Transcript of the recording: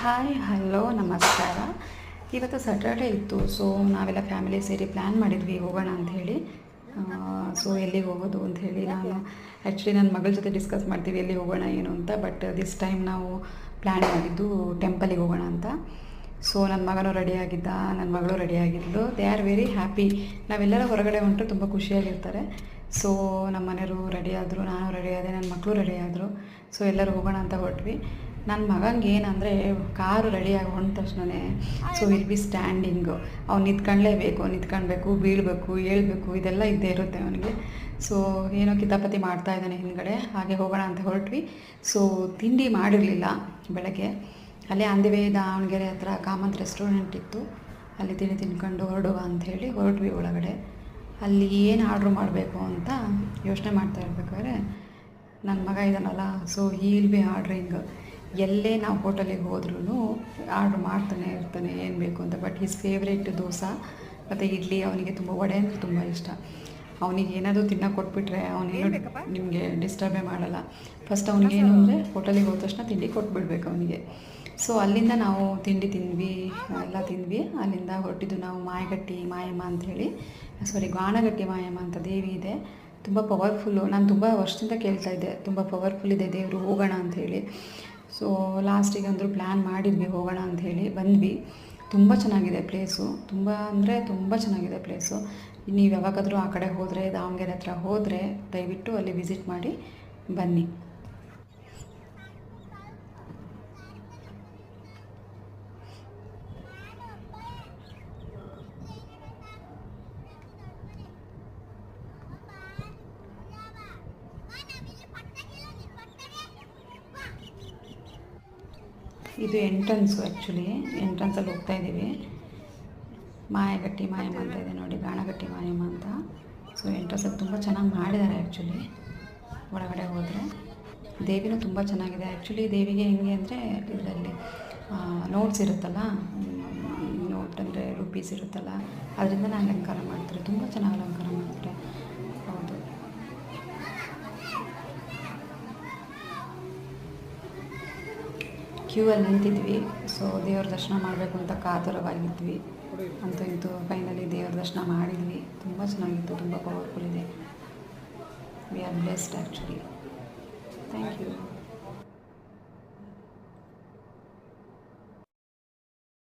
Hi hello ನಮಸ್ಕಾರ. ಇವತ್ತು Saturday ಇತ್ತು ಸೊ ನಾವೆಲ್ಲ ಫ್ಯಾಮಿಲಿ ಸೇರಿ ಪ್ಲ್ಯಾನ್ ಮಾಡಿದ್ವಿ, ಹೋಗೋಣ ಅಂತ ಹೇಳಿ. ಸೊ ಎಲ್ಲಿಗೆ ಹೋಗೋದು ಅಂತ ಹೇಳಿ ನಾನು ಆ್ಯಕ್ಚುಲಿ ನನ್ನ ಮಗಳ ಜೊತೆ ಡಿಸ್ಕಸ್ ಮಾಡ್ತೀವಿ ಎಲ್ಲಿ ಹೋಗೋಣ, ಏನು ಅಂತ ಬಟ್ ದಿಸ್ ಟೈಮ್ ನಾವು ಪ್ಲ್ಯಾನ್ ಮಾಡಿದ್ದು ಟೆಂಪಲಿಗೆ ಹೋಗೋಣ ಅಂತ. ಸೊ ನನ್ನ ಮಗನೂ ರೆಡಿಯಾಗಿದ್ದ ನನ್ನ ಮಗಳು ರೆಡಿಯಾಗಿದ್ಲು ದೇ ಆರ್ ವೆರಿ ಹ್ಯಾಪಿ ನಾವೆಲ್ಲರ ಹೊರಗಡೆ ಹೊಂಟು ತುಂಬ ಖುಷಿಯಾಗಿರ್ತಾರೆ. ಸೊ ನಮ್ಮ ಮನೆಯವರು ರೆಡಿ ಆದರು, ನಾನು ರೆಡಿ ಆದೆ ನನ್ನ ಮಕ್ಕಳು ರೆಡಿ ಆದರು. ಸೊ ಎಲ್ಲರೂ ಹೋಗೋಣ ಅಂತ ಹೊರಟ್ವಿ. ನನ್ನ ಮಗನಿಗೆ ಏನಂದರೆ ಕಾರು ರೆಡಿಯಾಗಿ ಹೊಂದ ತಕ್ಷಣವೇ ಸೊ ವಿಲ್ ಬಿ ಸ್ಟ್ಯಾಂಡಿಂಗು ಅವ್ನು ನಿಂತ್ಕೊಳ್ಳೇಬೇಕು ನಿಂತ್ಕೊಳ್ಬೇಕು ಬೀಳಬೇಕು ಏಳಬೇಕು ಇದೆಲ್ಲ ಇದ್ದೇ ಇರುತ್ತೆ ಅವನಿಗೆ. ಸೊ ಏನೋ ಕಿತಾಪತಿ ಮಾಡ್ತಾ ಇದ್ದಾನೆ ಹಿಂದ್ಗಡೆ. ಹಾಗೆ ಹೋಗೋಣ ಅಂತ ಹೊರಟ್ವಿ. ಸೊ ತಿಂಡಿ ಮಾಡಿರಲಿಲ್ಲ ಬೆಳಗ್ಗೆ. ಅಲ್ಲೇ ಅಂದಿವೆ ದಾವಣಗೆರೆ ಹತ್ರ ಕಾಮಂತ್ ರೆಸ್ಟೋರೆಂಟ್ ಇತ್ತು. ಅಲ್ಲಿ ತಿಂಡಿ ತಿನ್ಕೊಂಡು ಹೊರಡುವ ಅಂಥೇಳಿ ಹೊರಟ್ವಿ ಒಳಗಡೆ. ಅಲ್ಲಿ ಏನು ಆರ್ಡ್ರ್ ಮಾಡಬೇಕು ಅಂತ ಯೋಚನೆ ಮಾಡ್ತಾ ಇರ್ಬೇಕಾದ್ರೆ ನನ್ನ ಮಗ ಇದ್ದಾನಲ್ಲ ಸೊ ಹೀಲ್ ಬಿ ಆರ್ಡ್ರಿಂಗ್ ಎಲ್ಲೇ ನಾವು ಹೋಟೆಲಿಗೆ ಹೋದ್ರೂ ಆರ್ಡ್ರ್ ಮಾಡ್ತಾನೆ ಇರ್ತಾನೆ ಏನು ಬೇಕು ಅಂತ. ಬಟ್ ಹಿಸ್ ಫೇವ್ರೇಟ್ ದೋಸೆ ಮತ್ತು ಇಡ್ಲಿ ಅವನಿಗೆ ತುಂಬ ವಡೆ ಅಂದರೆ ತುಂಬ ಇಷ್ಟ. ಅವನಿಗೆ ಏನಾದರೂ ತಿನ್ನೋಕೆ ಕೊಟ್ಬಿಟ್ರೆ ಅವನೇನು ನಿಮಗೆ ಡಿಸ್ಟರ್ಬೇ ಮಾಡಲ್ಲ. ಫಸ್ಟ್ ಅವನಿಗೇನು ಅಂದರೆ ಹೋಟೆಲಿಗೆ ಹೋದ ತಕ್ಷಣ ತಿಂಡಿ ಕೊಟ್ಬಿಡ್ಬೇಕು ಅವನಿಗೆ. ಸೊ ಅಲ್ಲಿಂದ ನಾವು ತಿಂಡಿ ತಿಂದ್ವಿ ಎಲ್ಲ ತಿಂದ್ವಿ. ಅಲ್ಲಿಂದ ಹೊರಟಿದ್ದು ನಾವು ಮಾಯಗಟ್ಟಿ ಮಾಯಮ್ಮ ಅಂಥೇಳಿ ಸಾರಿ ಗಾಣಗಟ್ಟಿ ಮಾಯಮ್ಮ ಅಂತ ದೇವಿ ಇದೆ. ತುಂಬ ಪವರ್ಫುಲ್ಲು ನಾನು ತುಂಬ ವರ್ಷದಿಂದ ಕೇಳ್ತಾ ಇದ್ದೆ. ತುಂಬ ಪವರ್ಫುಲ್ ಇದೆ ದೇವರು ಹೋಗೋಣ ಅಂಥೇಳಿ ಸೊ ಲಾಸ್ಟಿಗೆ ಅಂದರು ಪ್ಲ್ಯಾನ್ ಮಾಡಿದ್ವಿ, ಹೋಗೋಣ ಅಂಥೇಳಿ ಬಂದ್ವಿ. ತುಂಬ ಚೆನ್ನಾಗಿದೆ ಪ್ಲೇಸು ತುಂಬ ಅಂದರೆ ತುಂಬ ಚೆನ್ನಾಗಿದೆ ಪ್ಲೇಸು ನೀವು ಯಾವಾಗಾದರೂ ಆ ಕಡೆ ಹೋದರೆ, ದಾವಣಗೆರೆ ಹತ್ರ ಹೋದರೆ ದಯವಿಟ್ಟು ಅಲ್ಲಿ ವಿಸಿಟ್ ಮಾಡಿ ಬನ್ನಿ. ಇದು ಎಂಟ್ರನ್ಸು ಆ್ಯಕ್ಚುಲಿ. ಎಂಟ್ರನ್ಸಲ್ಲಿ ಹೋಗ್ತಾ ಇದ್ದೀವಿ. ಮಾಯಗಟ್ಟಿ ಮಾಯಮ್ಮ ಅಂತ ಇದೆ ನೋಡಿ, ಗಾಣಗಟ್ಟಿ ಮಾಯಮ್ಮ ಅಂತ. ಸೊ ಎಂಟ್ರನ್ಸಲ್ಲಿ ತುಂಬ ಚೆನ್ನಾಗಿ ಮಾಡಿದ್ದಾರೆ ಆ್ಯಕ್ಚುಲಿ. ಒಳಗಡೆ ಹೋದರೆ. ದೇವಿನೂ ತುಂಬ ಚೆನ್ನಾಗಿದೆ. ಆ್ಯಕ್ಚುಲಿ ದೇವಿಗೆ ಹೆಂಗೆ ಅಂದರೆ ಇದರಲ್ಲಿ ನೋಟ್ಸ್ ಇರುತ್ತಲ್ಲ ನೋಟ್ ಅಂದರೆ ರುಪೀಸ್ ಇರುತ್ತಲ್ಲ, ಅದರಿಂದ ನಾನು ಅಲಂಕಾರ ಮಾಡ್ತಾರೆ ತುಂಬ ಚೆನ್ನಾಗಿ ಅಲಂಕಾರ ಮಾಡ್ತಾರೆ ಹೌದು ಕ್ಯೂ ಅಲ್ಲಿ ನಿಂತಿದ್ವಿ. ಸೊ ದೇವ್ರ ದರ್ಶನ ಮಾಡಬೇಕು ಅಂತ ಕಾತುರವಾಗಿದ್ವಿ. ಅಂತೂ ಇಂತೂ ಫೈನಲಿ ದೇವ್ರ ದರ್ಶನ ಮಾಡಿದ್ವಿ. ತುಂಬ ಚೆನ್ನಾಗಿತ್ತು, ತುಂಬ ಪವರ್ಫುಲ್ ಇದೆ. We are blessed actually thank you